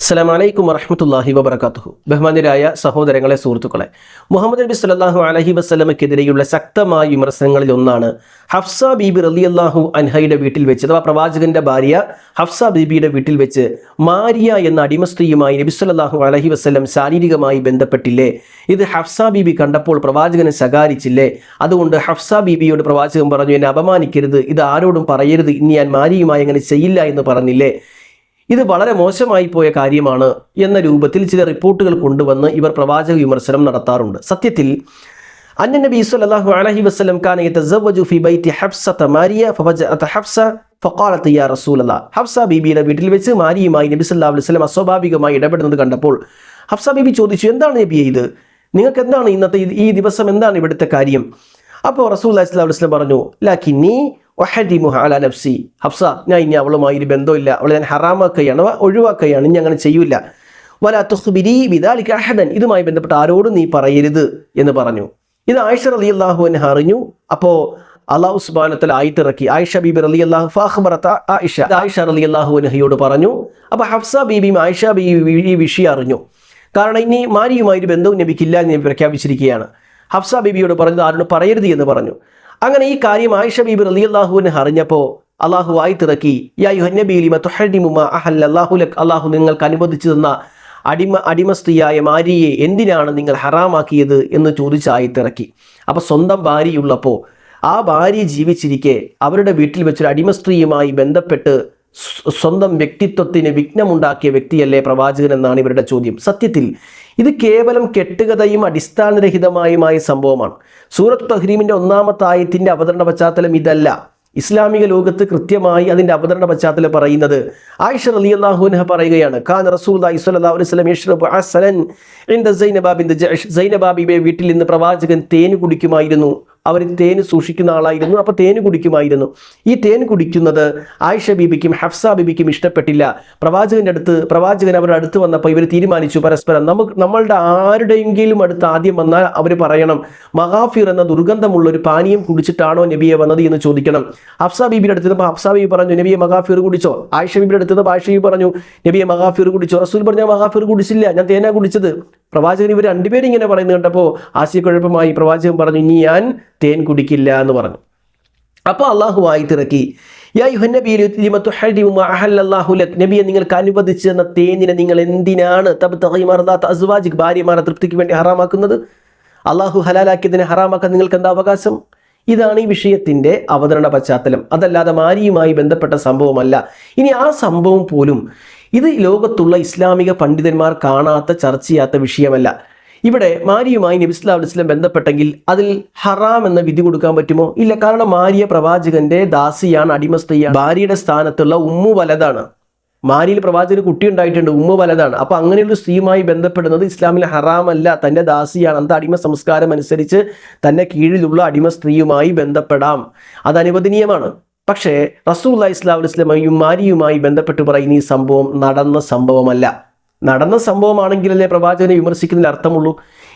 അസ്സലാമലൈക്കും വറഹമത്തല്ലാഹി വബർക്കാത്തുഹു ബഹ്മാന്യരായ സഹോദരങ്ങളെ സുഹൃത്തുക്കളെ മുഹമ്മദ് നബി സല്ലാഹു അലഹി വസ്ലമക്കെതിരെയുള്ള ശക്തമായ വിമർശനങ്ങളിൽ ഒന്നാണ് ഹഫ്സ ബീബി റലിയല്ലാഹു അൻഹയുടെ വീട്ടിൽ വെച്ച് അഥവാ പ്രവാചകന്റെ ഭാര്യ ഹഫ്സ ബീബിയുടെ വീട്ടിൽ വെച്ച് മാരിയ എന്ന അടിമ സ്ത്രീയുമായി നബി സല്ലാഹു അലഹി വസ്ലം ശാരീരികമായി ബന്ധപ്പെട്ടില്ലേ? ഇത് ഹഫ്സ ബീബി കണ്ടപ്പോൾ പ്രവാചകനെ ശകാരിച്ചില്ലേ? അതുകൊണ്ട് ഹഫ്സ ബീബിയോട് പ്രവാചകൻ പറഞ്ഞു എന്നെ അപമാനിക്കരുത് ഇത് ആരോടും പറയരുത് ഇനി ഞാൻ മാരിയുമായി അങ്ങനെ ചെയ്യില്ല എന്ന് പറഞ്ഞില്ലേ? ഇത് വളരെ മോശമായി പോയ കാര്യമാണ് എന്ന രൂപത്തിൽ ചില റിപ്പോർട്ടുകൾ കൊണ്ടുവന്ന് ഇവർ പ്രവാചക വിമർശനം നടത്താറുണ്ട്. സത്യത്തിൽ അന്യ നബി സല്ലല്ലാഹു അലൈഹി വസല്ലം കാന ബൈതി ഹഫ്സത ഫവജഅത ഹഫ്സ യാ റസൂലല്ലാ. ഹഫ്സ ബീബിയുടെ വീട്ടിൽ വെച്ച് മാരിയുമായി നബി സല്ലല്ലാഹു അലൈഹി വസല്ലം അസ്വാഭാവികമായി ഇടപെടുന്നത് കണ്ടപ്പോൾ ഹഫ്സ ബീബി ചോദിച്ചു എന്താണ് നബിയെ ഇത്? നിങ്ങൾക്ക് എന്താണ് ഇന്നത്തെ ഈ- ദിവസം എന്താണ് ഇവിടുത്തെ കാര്യം? അപ്പോൾ റസൂൽ അലൈഹി വസല്ലം വസ്ലം പറഞ്ഞു ലാക്കിന്നി വഹദിമുഹ അല നഫ്സി. ഹഫ്സ ഞാൻ ഇനി അവളുമായി ഒരു ബന്ധമില്ല അവളെ ഞാൻ ഹറാമാക്കുകയാണ് ഒഴിവാക്കുകയാണ് ഇനി അങ്ങനെ ചെയ്യൂല. വല തുഖ്ബിരി വിദാലിക്ക് അഹദൻ. ഇതുമായി ബന്ധപ്പെട്ട് ആരോടും നീ പറയരുത് എന്ന് പറഞ്ഞു. ഇത് ആയിഷ റലി അള്ളാഹു എന്നെ അറിഞ്ഞു. അപ്പോൾ അള്ളാഹു സുബാനത്തിൽ ആയിട്ടിറക്കി ആയിഷ ബീബി റലി അള്ളാഹു ഫാഹ്ബറത്ത ആയിഷ. ആയിഷ റലി അള്ളാഹു അനഹയോട് പറഞ്ഞു. അപ്പോൾ ഹഫ്സ ബീബിയും ആയിഷ ബീബി ഈ വിഷയം അറിഞ്ഞു. കാരണം ഇനി മാരിയുമായി ഒരു ബന്ധവും നബിക്കില്ല എന്ന് പ്രഖ്യാപിച്ചിരിക്കുകയാണ്. ഹഫ്സ ബീബിയോട് പറഞ്ഞത് ആരോട് പറയരുത് എന്ന് പറഞ്ഞു. അങ്ങനെ ഈ കാര്യം ആയിഷ അലി അള്ളാഹുവിന് അറിഞ്ഞപ്പോൾ അള്ളാഹു ആയിത്തിറക്കി യാ അള്ളാഹു നിങ്ങൾക്ക് അനുവദിച്ചു തന്ന അടിമ അടിമസ്ത്രീയായ മാരിയെ എന്തിനാണ് നിങ്ങൾ ഹറാമാക്കിയത് എന്ന് ചോദിച്ച് ആയിത്തിറക്കി അപ്പോൾ സ്വന്തം ഭാര്യയുള്ളപ്പോൾ ആ ഭാര്യ ജീവിച്ചിരിക്കെ അവരുടെ വീട്ടിൽ വെച്ചൊരു അടിമസ്ത്രീയുമായി ബന്ധപ്പെട്ട് സ്വന്തം വ്യക്തിത്വത്തിന് വിഘ്നമുണ്ടാക്കിയ വ്യക്തിയല്ലേ പ്രവാചകൻ എന്നാണ് ഇവരുടെ ചോദ്യം. സത്യത്തിൽ ഇത് കേവലം കെട്ടുകഥയും അടിസ്ഥാനരഹിതമായുമായ സംഭവമാണ്. സൂറത്ത് തഹ്രീമിന്റെ ഒന്നാമത്തെ ആയത്തിന്റെ അവതരണ പശ്ചാത്തലം ഇതല്ല. ഇസ്ലാമിക ലോകത്ത് കൃത്യമായി അതിന്റെ അവതരണ പശ്ചാത്തലം പറയുന്നത് ആയിഷ റളിയല്ലാഹു പറയുകയാണ്. ഖാൻ റസൂൽ അലൈഹി വീട്ടിൽ നിന്ന് പ്രവാചകൻ തേൻ കുടിക്കുമായിരുന്നു. അവർ തേന് സൂക്ഷിക്കുന്ന ആളായിരുന്നു. അപ്പോൾ തേന് കുടിക്കുമായിരുന്നു. ഈ തേൻ കുടിക്കുന്നത് ആയിഷ ബീബിക്കും ഹഫ്സ ബീബിക്കും ഇഷ്ടപ്പെട്ടില്ല. പ്രവാചകന്റെ അടുത്ത് പ്രവാചകൻ അവരുടെ അടുത്ത് വന്നപ്പോൾ ഇവർ തീരുമാനിച്ചു പരസ്പരം നമുക്ക് നമ്മളുടെ ആരുടെയെങ്കിലും അടുത്ത് ആദ്യം വന്നാൽ അവർ പറയണം മഹാഫിർ എന്ന ദുർഗന്ധമുള്ള ഒരു പാനീയം കുടിച്ചിട്ടാണോ നബിയെ വന്നത് എന്ന് ചോദിക്കണം. ഹഫ്സ ബീബിയുടെ അടുത്ത് ഹഫ്സ ബീബി പറഞ്ഞു നബിയെ മഹാഫിർ കുടിച്ചോ? ആയിഷ ബീബിയുടെ അടുത്ത് ആയിഷ ബീബി പറഞ്ഞു നബിയെ മഹാഫിർ കുടിച്ചോ? റസൂൽ പറഞ്ഞു "ഞാൻ മഹാഫിർ കുടിച്ചില്ല ഞാൻ തേനാ കുടിച്ചത്. പ്രവാചകൻ ഇവർ രണ്ടുപേരും ഇങ്ങനെ പറയുന്നത് കണ്ടപ്പോൾ ആശയക്കുഴപ്പമായി പ്രവാചകൻ പറഞ്ഞു ഇനി ഞാൻ തേൻ കുടിക്കില്ല എന്ന് പറഞ്ഞു. അപ്പോൾ അള്ളാഹു ആയിത്തിറക്കി. യാ നിങ്ങൾ അനുവദിച്ചു തന്ന തേനിനെ നിങ്ങൾ എന്തിനാണ് ഭാര്യമാരെ തൃപ്തിക്ക് വേണ്ടി ഹറാമാക്കുന്നത്? അള്ളാഹു ഹലാലാക്കിയതിനെ ഹറാമാക്കാൻ നിങ്ങൾക്ക് എന്താ അവകാശം? ഇതാണ് ഈ വിഷയത്തിന്റെ അവതരണ പശ്ചാത്തലം. അതല്ലാതെ മാരിയുമായി ബന്ധപ്പെട്ട സംഭവമല്ല. ഇനി ആ സംഭവം പോലും ഇത് ലോകത്തുള്ള ഇസ്ലാമിക പണ്ഡിതന്മാർ കാണാത്ത ചർച്ച ചെയ്യാത്ത വിഷയമല്ല. ഇവിടെ മാരിയുമായി നബി ഇസ്ലാം ബന്ധപ്പെട്ടെങ്കിൽ അതിൽ ഹറാം എന്ന വിധി കൊടുക്കാൻ പറ്റുമോ? ഇല്ല കാരണം മാരിയ പ്രവാചകന്റെ ദാസിയാണ് അടിമസ്ഥയാണ്. ഭാര്യയുടെ സ്ഥാനത്തുള്ള ഉമ്മു വലതാണ്. മാരിയിൽ പ്രവാചകന് കുട്ടി ഉണ്ടായിട്ടുണ്ട് ഉമ്മ വലതാണ്. അപ്പൊ അങ്ങനെയുള്ള സ്ത്രീയുമായി ബന്ധപ്പെടുന്നത് ഇസ്ലാമിലെ ഹറാമല്ല. തന്റെ ദാസിയാണ്. അന്ത അടിമ സംസ്കാരം അനുസരിച്ച് തന്റെ കീഴിലുള്ള അടിമ സ്ത്രീയുമായി ബന്ധപ്പെടാം. അത് അനുവദനീയമാണ്. പക്ഷേ റസൂല്ല ഇസ്ലാം ഇസ്ലാമയും മാരിയുമായി ബന്ധപ്പെട്ട് പറയുന്ന ഈ സംഭവം നടന്ന സംഭവമല്ല. നടന്ന സംഭവമാണെങ്കിലല്ലേ പ്രവാചകനെ വിമർശിക്കുന്നതിൽ അർത്ഥമുള്ളൂ.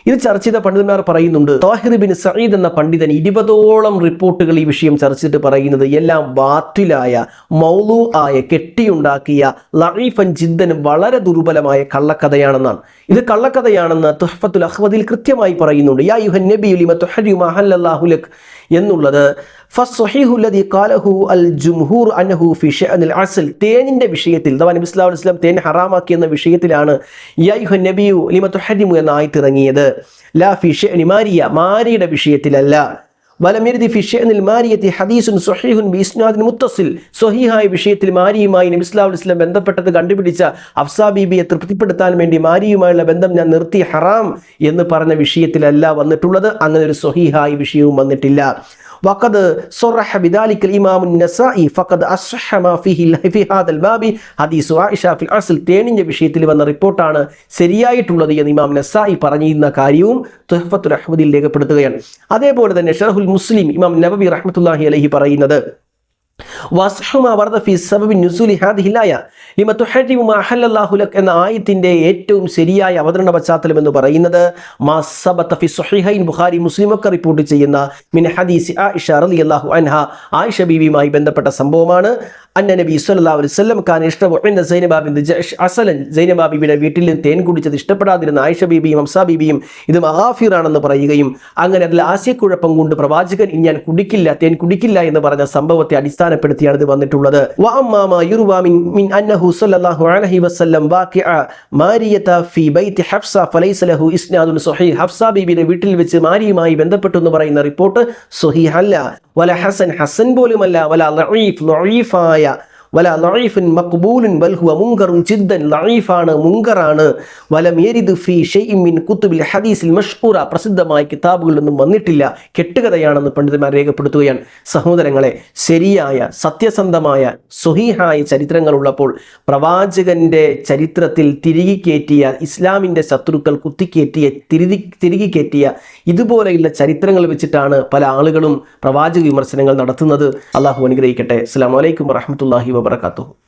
ഇത് ചർച്ച ചെയ്ത പണ്ഡിതന്മാർ പറയുന്നുണ്ട് താഹിർ ബിൻ സഈദ് എന്ന പണ്ഡിതൻ ഇരുപതോളം റിപ്പോർട്ടുകൾ ഈ വിഷയം ചർച്ച ചെയ്തിട്ട് പറയുന്നത് എല്ലാം ബാത്തിലായ മൗലു ആയ കെട്ടിയുണ്ടാക്കിയ ലഈഫൻ ജിദ്ദൻ വളരെ ദുർബലമായ കള്ളക്കഥയാണെന്നാണ്. ഇത് കള്ളക്കഥയാണെന്ന് തുഹഫത്തുൽ അഹ്മദിൽ കൃത്യമായി പറയുന്നുണ്ട്. യാ യുഹൻ നബി ലിമ അഹല്ലല്ലാഹു ലക് എന്നുള്ളത് തേനിന്റെ വിഷയത്തിൽ നബി വസല്ലം തേൻ ഹറാമാക്കി എന്ന വിഷയത്തിലാണ് യാ യുഹൻ നബിയു ലിമ തുഹരിമു എന്ന ആയത്ത് ഇറങ്ങിയത്. ലാ ഫി ഷഅനി മാരിയ മാരിയുടെ വിഷയത്തിലല്ല. വലമിരുതി ഫിഷനിൽ മാരിയത്തി ഹദീസുൻ സൊഹീഹുൻ ബിസ്നാദിൻ മുത്തസിൽ. സ്വഹീഹായ വിഷയത്തിൽ മാരിയുമായി നബി സല്ലല്ലാഹു അലൈഹി വസല്ലം ബന്ധപ്പെട്ടത് കണ്ടുപിടിച്ച അഫ്സാ ബീബിയെ തൃപ്തിപ്പെടുത്താൻ വേണ്ടി മാരിയുമായുള്ള ബന്ധം ഞാൻ നിർത്തി ഹറാം എന്ന് പറഞ്ഞ വിഷയത്തിലല്ല വന്നിട്ടുള്ളത്. അങ്ങനെ ഒരു സ്വഹീഹായ വിഷയവും വന്നിട്ടില്ല. വഖദ് സൊറഹ ബിദാലിക്കൽ ഇമാമുൻ നസായി ഫഖദ് അസ്ഹമ ഫിഹി ഫി ഹാദൽ ബാബി. ഹദീസു ആയിഷ ഫിൽ അസ്ൽ തേണിന്റെ വിഷയത്തിൽ വന്ന റിപ്പോർട്ടാണ് ശരിയായിട്ടുള്ളത് എന്ന് ഇമാം നസായി പറഞ്ഞിരുന്ന കാര്യവും തുഹഫത്തുൽ അഹമ്മദിൽ രേഖപ്പെടുത്തുകയാണ്. അതേപോലെ തന്നെ ഷർഹുൽ മുസ്ലിം ഇമാം നബബി റഹ്മത്തുല്ലാഹി അലഹി പറയുന്നത് എന്ന ആയത്തിന്റെ ഏറ്റവും ശരിയായ അവതരണ പശ്ചാത്തലം എന്ന് പറയുന്നത് ബുഖാരി മുസ്ലിം ഒക്കെ റിപ്പോർട്ട് ചെയ്യുന്ന മിൻ ഹദീസ് ആയിഷ റളിയല്ലാഹു അൻഹ ആയിഷ ബീവിയുമായി ബന്ധപ്പെട്ട സംഭവമാണ്. അന്ന നബി സല്ലല്ലാഹു അലൈഹി വസല്ലം കാന ഇഷ്ടമു ഇന്ന സൈനബ ബിൻത് ജഅ്ഷ് അസലൻ. സൈനബ ബീബിയുടെ വീട്ടിൽ തേൻ കുടിച്ചത് ഇഷ്ടപ്പെടാതിരുന്ന ആയിഷ ബീബിയും ഹംസ ബീബിയും ഇത് മഹാഫിറാണെന്ന് പറയുകയും അങ്ങനെ അതിൽ ആശയക്കുഴപ്പം കൊണ്ട് പ്രവാചകൻ ഞാൻ കുടിക്കില്ല തേൻ കുടിക്കില്ല എന്ന് പറഞ്ഞ സംഭവത്തെ അടിസ്ഥാനപ്പെടുത്തിയാണ് ഇത് വന്നിട്ടുള്ളത്. വീട്ടിൽ വെച്ച് മാരിയുമായി ബന്ധപ്പെട്ടു എന്ന് പറയുന്ന റിപ്പോർട്ട് സ്വഹീഹല്ല. വല ഹസൻ ഹസൻ പോലുമല്ല വല ലഈഫ് ലഈഫായ വല ലൈഫിൻ മക്ബൂലിൻ ബൽഹുവ മുങ്കറും ചിദ്ദൻ ലൈഫാണ് മുങ്കറാണ്. വല വലം ഫി ഫീ ഷൈഇൻ മിൻ കുത്തുബിൽ ഹദീസിൽ മഷ്ഹൂറ പ്രസിദ്ധമായ കിതാബുകളിലൊന്നും വന്നിട്ടില്ല. കെട്ടുകഥയാണെന്ന് പണ്ഡിതന്മാർ രേഖപ്പെടുത്തുകയാണ്. സഹോദരങ്ങളെ ശരിയായ സത്യസന്ധമായ സുഹീഹായ ചരിത്രങ്ങളുള്ളപ്പോൾ പ്രവാചകന്റെ ചരിത്രത്തിൽ തിരികെ കയറ്റിയ ഇസ്ലാമിന്റെ ശത്രുക്കൾ കുത്തിക്കയറ്റിയ തിരുതി തിരികെ കയറ്റിയ ഇതുപോലെയുള്ള ചരിത്രങ്ങൾ വെച്ചിട്ടാണ് പല ആളുകളും പ്രവാചക വിമർശനങ്ങൾ നടത്തുന്നത്. അള്ളാഹു അനുഗ്രഹിക്കട്ടെ. അസ്സാം വലൈക്കും വറഹമത്തല്ലാഹി wabarakatuh